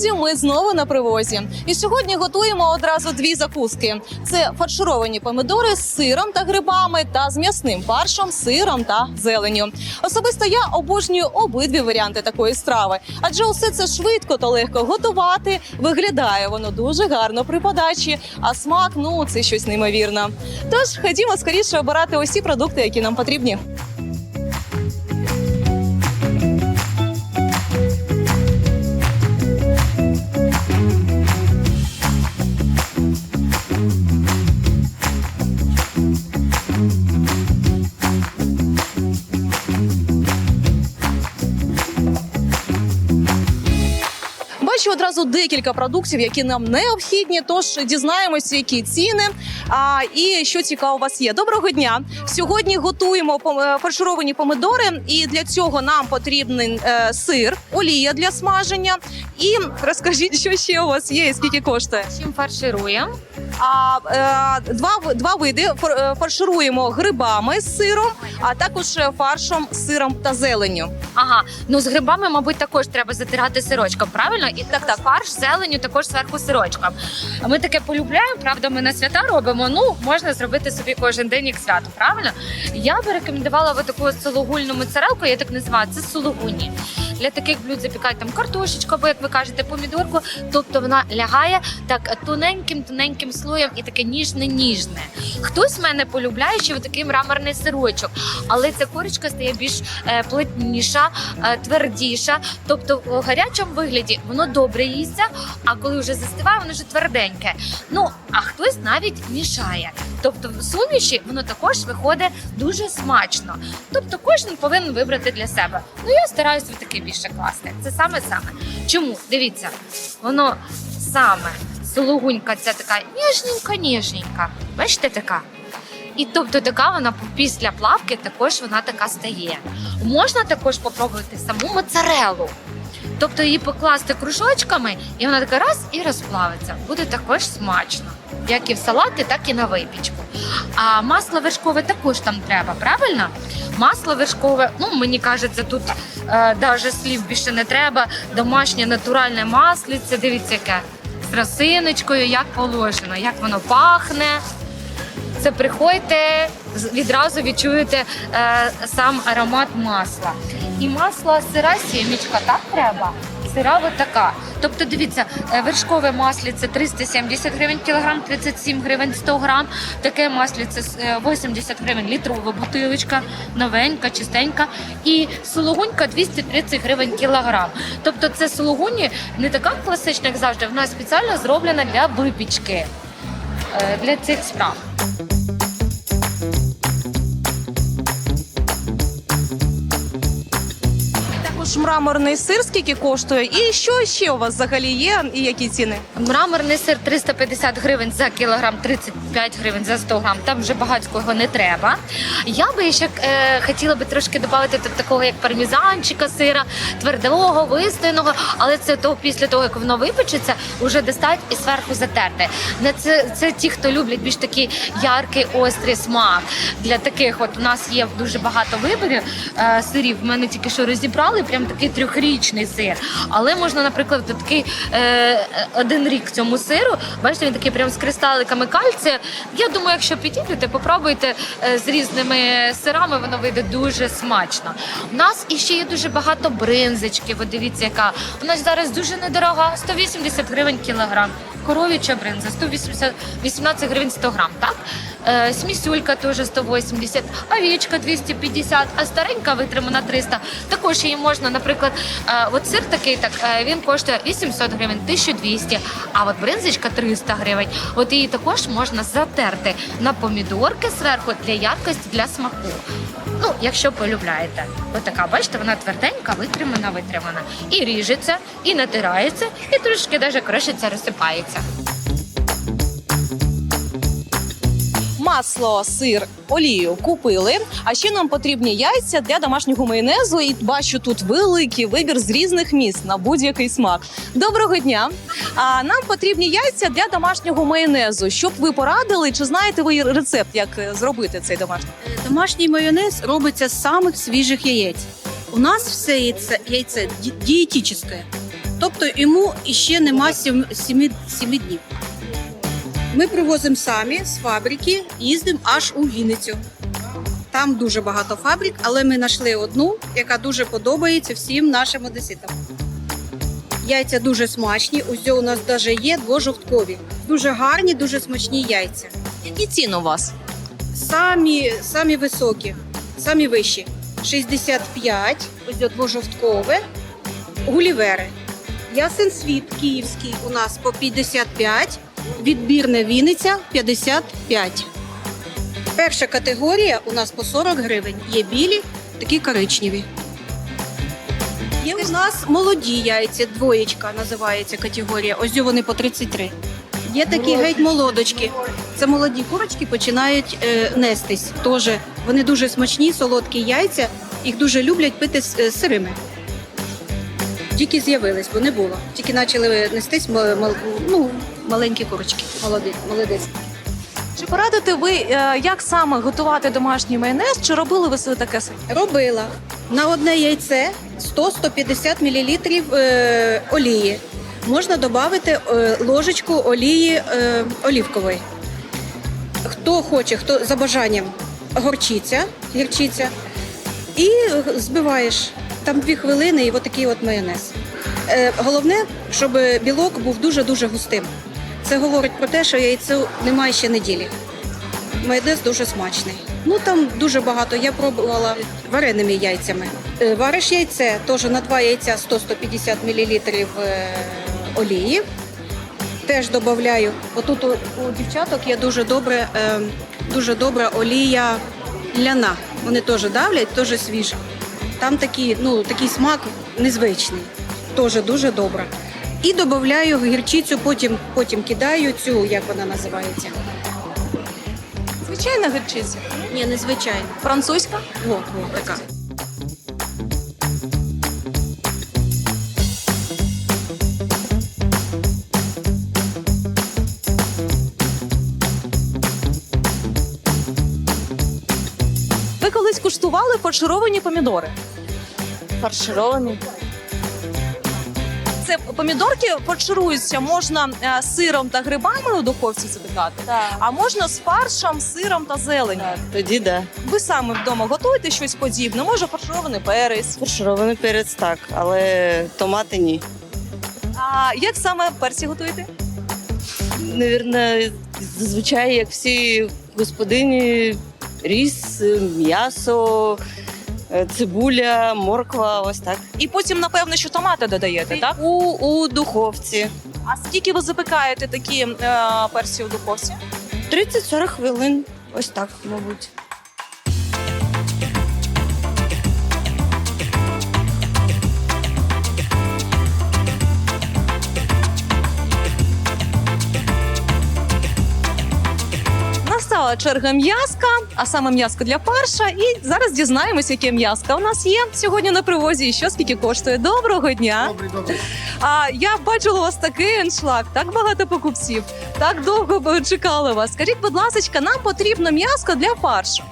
Друзі! Ми знову на привозі. І сьогодні готуємо одразу дві закуски: це фаршировані помидори з сиром та грибами, та з м'ясним фаршем, сиром та зеленню. Особисто я обожнюю обидві варіанти такої страви, адже усе це швидко та легко готувати. Виглядає воно дуже гарно при подачі, а смак ну це щось неймовірне. Тож ходімо скоріше обирати усі продукти, які нам потрібні. Бачу одразу декілька продуктів, які нам необхідні. Тож дізнаємося, які ціни. А і що цікаво у вас є. Доброго дня! Сьогодні готуємо е, фаршировані помидори, і для цього нам потрібен е, сир, олія для смаження. І розкажіть, що ще у вас є і скільки коштує. Чим фаршируємо? А е, два два види е, фаршируємо грибами з сиром, а також фаршем з сиром та зеленню. Ага, ну з грибами, мабуть, також треба затирати сирочком, правильно? І так, так, фарш зеленю також зверху сирочком. А Ми таке полюбляємо, правда, ми на свята робимо. Ну, можна зробити собі кожен день як свято, правильно? Я би рекомендувала от таку сологульну моцарелку, я так називаю, це сологуні. Для таких блюд запікають там картошечку, або як ви кажете, помідорку. Тобто вона лягає так тоненьким, тоненьким слоєм і таке ніжне-ніжне. Хтось в мене полюбляє ще такий мраморний сирочок, але ця корочка стає більш е, плотніша, е, твердіша. Тобто в гарячому вигляді воно добре їсться, а коли вже застиває, воно вже тверденьке. Ну а хтось навіть мішає. Тобто в суміші воно також виходить дуже смачно. Тобто кожен повинен вибрати для себе. Ну я стараюся в таке більше класти. Це саме саме. Чому? Дивіться, воно саме сологунька, ця така ніжненька, ніжненька. Бачите, така. І тобто така вона після плавки також вона така стає. Можна також попробувати саму моцарелу. Тобто її покласти кружочками, і вона така раз і розплавиться. Буде також смачно. Як і в салати, так і на випічку. А масло вершкове також там треба, правильно? Масло вершкове, ну мені кажеться, тут е, навіть слів більше не треба. Домашнє натуральне масліце, дивіться, яке з росиночкою, як положено, як воно пахне. Це приходьте, відразу відчуєте е, сам аромат масла. І масло сира сімічка, так треба. Сира така. Тобто, дивіться, е, вершкове масліце 370 гривень кілограм, 37 гривень 100 грам. Таке масліце е, 80 гривень літрова бутилочка, новенька, чистенька. І сологунька 230 гривень кілограм. Тобто це сологуні не така класична, як завжди. Вона спеціально зроблена для випічки е, для цих справ. Також мраморний сир, скільки коштує, і що ще у вас взагалі є, і які ціни? Мраморний сир 350 гривень за кілограм, 35 гривень за 100 грам. Там вже багатського не треба. Я би ще е, хотіла би трошки додати тут такого як пармізанчика сира, твердого, вистояного, але це то після того, як воно випечеться, вже достать і зверху затерти. Не це, це ті, хто люблять більш такий яркий, острий смак. Для таких от у нас є дуже багато виборів е, сирів. В мене тільки що розібрали, прям такий трьохрічний сир. Але можна, наприклад, такий е, один рік цьому сиру. Бачите, він такий прям з кристаликами кальція. Я думаю, якщо підійдете, попробуйте е, з різними сирами, воно вийде дуже смачно. У нас іще є дуже багато бринзочки. Ви дивіться, яка у нас зараз дуже недорога, 180 гривень кілограм. Коров'яча бринза 180 18 гривень 100 грам, так? Е, смісюлька теж 180, овічка 250, а старенька витримана 300. Також її можна, наприклад, е, от сир такий, так е, він коштує 800 гривень, 1200, а от бринзочка 300 гривень. От її також можна затерти на помідорки зверху для яркості, для смаку. Ну, якщо полюбляєте. Ось така, бачите, вона тверденька, витримана, витримана. І ріжеться, і натирається, і трошки навіть кришиться, розсипається. Масло, сир, олію купили. А ще нам потрібні яйця для домашнього майонезу. І бачу тут великий вибір з різних міст на будь-який смак. Доброго дня! А нам потрібні яйця для домашнього майонезу. Щоб ви порадили, чи знаєте ви рецепт, як е, зробити цей домашній? Домашній майонез робиться з самих свіжих яєць. У нас все яйце, яйце ді- дієтичне. тобто йому іще нема 7, 7, днів. Ми привозимо самі з фабрики, їздимо аж у Вінницю. Там дуже багато фабрик, але ми знайшли одну, яка дуже подобається всім нашим одеситам. Яйця дуже смачні. Ось у нас навіть є двожовткові. Дуже гарні, дуже смачні яйця. Які ціни у вас? Самі, самі високі, самі вищі. 65, ось двожовткове, гулівери. Ясен світ київський у нас по 55, відбірне Вінниця 55. Перша категорія у нас по 40 гривень. Є білі, такі коричневі. Є у нас молоді яйця, двоєчка називається категорія. Ось вони по 33. Є такі геть молодочки. Це молоді курочки починають е, нестись. Тоже вони дуже смачні, солодкі яйця. Їх дуже люблять пити з е, сирими. Тільки з'явились, бо не було. Тільки почали нестись м- мал- ну, маленькі курочки. Молоді, молодець. Чи порадите ви, е, як саме готувати домашній майонез? Чи робили ви собі таке самі? Робила на одне яйце 100-150 мл е, олії. Можна додати е, ложечку олії е, олівкової. Хто хоче, хто за бажанням горчиця, гірчиця, і збиваєш там дві хвилини, і отакий от майонез. Е, головне, щоб білок був дуже-дуже густим. Це говорить про те, що яйцю немає ще неділі. Майонез дуже смачний. Ну там дуже багато. Я пробувала вареними яйцями. Е, Вариш яйце, теж на два яйця 100-150 мл е, олії. Теж додаю. Отут у, у дівчаток є дуже добре, е, дуже добра олія ляна. Вони теж давлять, теж свіжа. Там такий, ну, такий смак незвичний. Теж дуже добра. І додаю гірчицю, потім, потім кидаю цю, як вона називається. Звичайна гірчиця. Ні, незвичайно. Французька? Во, во, така. Ви колись куштували фаршировані помідори? Фарширований. Це помідорки фаршируються можна е, сиром та грибами у духовці запікати, Так. а можна з фаршем, сиром та зеленню. Так, тоді да. Ви саме вдома готуєте щось подібне? Може, фарширований перець. Фарширований перець так, але томати ні. А як саме перці готуєте? Навірно, зазвичай, як всі господині, ріс, м'ясо, е, цибуля, морква, ось так. І потім, напевно, що томати додаєте, так? У, у духовці. А скільки ви запікаєте такі е, перці у духовці? 30-40 хвилин. Ось так, мабуть. Настала черга м'язка, а саме м'язко для фарша. І зараз дізнаємося, яке м'язко у нас є сьогодні на привозі і що скільки коштує. Доброго дня! Добрий, добрий. А я бачила у вас такий еншлаг, так багато покупців, так довго чекали вас. Скажіть, будь ласка, нам потрібно м'язко для фаршу.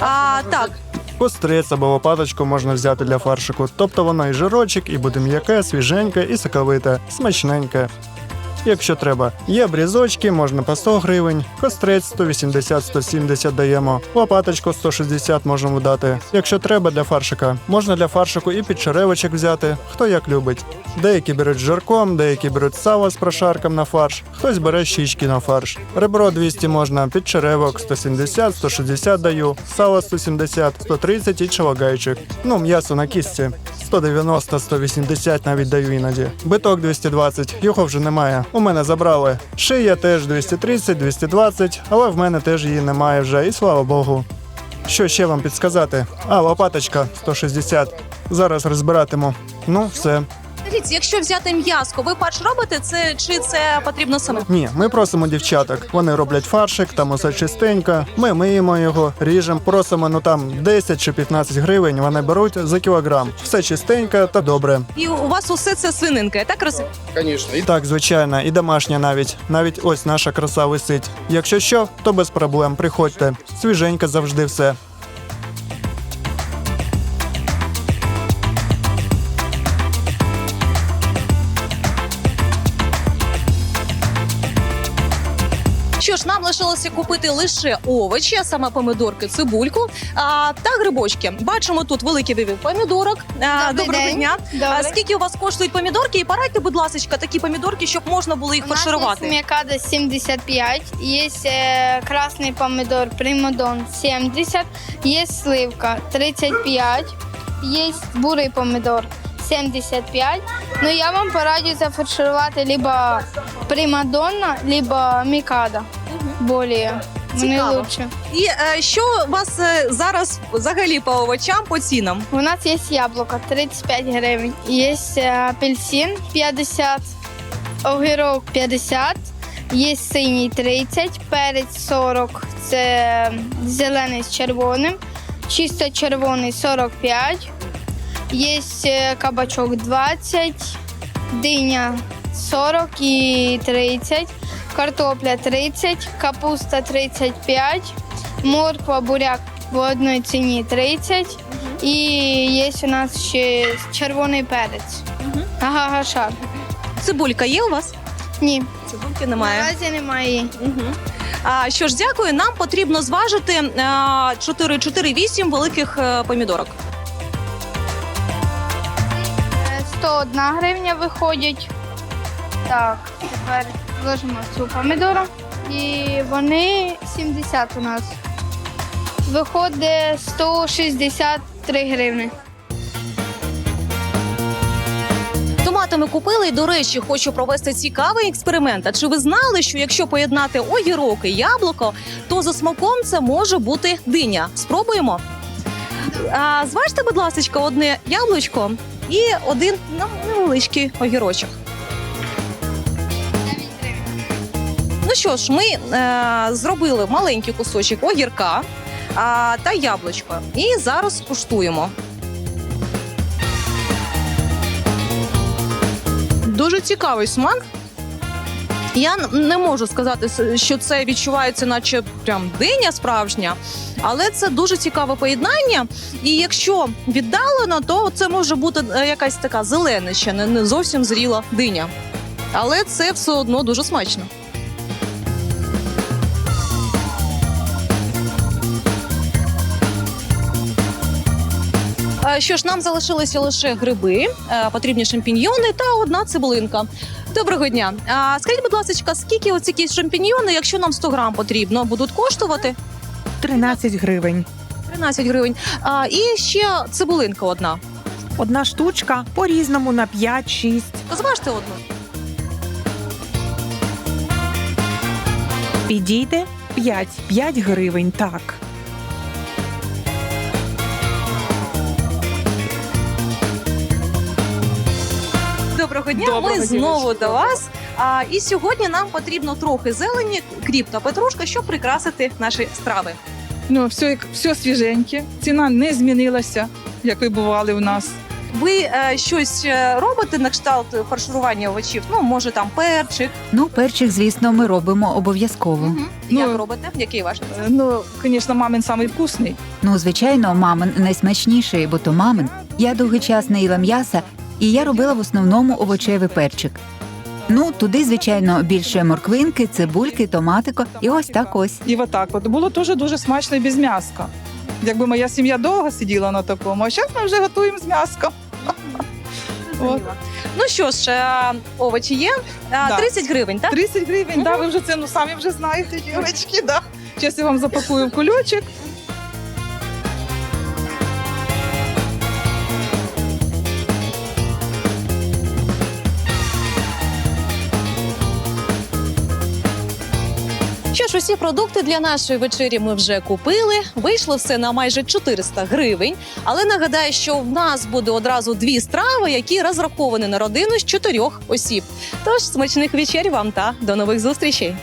А, так, Кострець або лопаточку можна взяти для фаршику, тобто воно і жирочок, і буде м'яке, свіженьке, і соковите, смачненьке. Якщо треба, є брізочки, можна по 100 гривень, кострець 180-170 даємо, лопаточку 160 можемо дати. Якщо треба для фаршика, можна для фаршику і під підчеревочок взяти, хто як любить. Деякі беруть з жарком, деякі беруть сало з прошарком на фарш, хтось бере щічки на фарш. Ребро 200 можна, підчеревок 170, 160 даю, сало 170, 130 і чалагайчик. Ну, м'ясо на кістці. 190, 180 навіть даю іноді. Биток 220, його вже немає. У мене забрали. Шия теж 230, 220, але в мене теж її немає вже, і слава Богу. Що ще вам підсказати? А, лопаточка 160. Зараз розбиратиму. Ну, все. Скажіть, якщо взяти м'язко, ви фарш робите це чи це потрібно саме? Ні, ми просимо дівчаток. Вони роблять фаршик, там усе чистенько. Ми миємо його, ріжемо, просимо ну там 10 чи 15 гривень. Вони беруть за кілограм. Все чистенько та добре. І у вас усе це свининка, я так розумію? І так, звичайно, і домашня навіть. Навіть ось наша краса висить. Якщо що, то без проблем. Приходьте. Свіженько завжди все. нам лишилося купити лише овочі, а саме помидорки, цибульку а, та грибочки. Бачимо тут великий вибір помідорок. А, Добрий доброго день. дня. А, Добре. скільки у вас коштують помідорки? І порадьте, будь ласка, такі помідорки, щоб можна було їх У нас фарширувати. есть мякада 75, есть э, красный помидор примадон 70, есть сливка 35, есть бурый помидор 75. Но я вам пораджу зафарширувати либо примадонна, либо мікада. Более. Вони Цікаво. лучше. І е, що у вас е, зараз взагалі по овочам по цінам? У нас є яблуко 35 гривень, є е, апельсин 50, огірок 50, є синій 30, перець 40, це зелений з червоним, чисто червоний 45, є е, кабачок 20, диня 40 і 30, картопля 30, капуста 35, морква, буряк в одній ціні 30, і є у нас ще червоний перець. Ага, гашар. Цибулька є у вас? Ні, Цибульки немає. наразі немає. Угу. А, що ж, дякую. Нам потрібно зважити а, 4, 4-8 великих е, помідорок. Е, 101 гривня виходять. Так, тепер вложимо цю помідору. І вони 70 у нас. Виходить 163 гривні. Томати ми купили. І, до речі, хочу провести цікавий експеримент. А чи ви знали, що якщо поєднати огірок і яблуко, то за смаком це може бути диня? Спробуємо. А, зважте, будь ласка, одне яблучко і один ну, невеличкий огірочок. Що ж, ми е, зробили маленький кусочок огірка а, та яблучко. І зараз скуштуємо. Дуже цікавий смак. Я не можу сказати, що це відчувається, наче прям диня справжня, але це дуже цікаве поєднання. І якщо віддалено, то це може бути е, якась така не, не зовсім зріла диня. Але це все одно дуже смачно. Що ж, нам залишилися лише гриби, е, потрібні шампіньйони та одна цибулинка. Доброго дня. А скажіть, будь ласка, скільки оці шампіньйони, якщо нам 100 грам потрібно, будуть коштувати? 13 гривень. 13 гривень. А, і ще цибулинка одна. Одна штучка по-різному на 5-6. Зважте одну. Підійде 5. 5 гривень, так. Доброго дня. Доброго Ми знову до вас. А, і сьогодні нам потрібно трохи зелені, кріп та петрушка, щоб прикрасити наші страви. Ну, все, як- все свіженьке. Ціна не змінилася, як ви бували у нас. Ви е, щось е, робите на кшталт фарширування овочів? Ну, може там перчик. Ну, перчик, звісно, ми робимо обов'язково. Мгм. Ну, Як робите? Який ваш рецепт? Е, Ну, звісно, мамин самий вкусний. Ну, звичайно, мамин найсмачніший, бо то мамин. Я довгий час не їла м'яса, і я робила в основному овочевий перчик. Ну, туди, звичайно, більше морквинки, цибульки, томатико, і ось так ось. І отак от. Було теж дуже смачно і без м'яска. Якби моя сім'я довго сиділа на такому, а зараз ми вже готуємо з м'яском. От. Ну що ж, е, овочі є. Е, Да. 30 гривень, так? 30 гривень, да, ви вже це ну, самі вже знаєте, дівчатки, да. Зараз я вам запакую в кульочок. Усі продукти для нашої вечері ми вже купили. Вийшло все на майже 400 гривень. Але нагадаю, що в нас буде одразу дві страви, які розраховані на родину з чотирьох осіб. Тож смачних вечер вам та до нових зустрічей.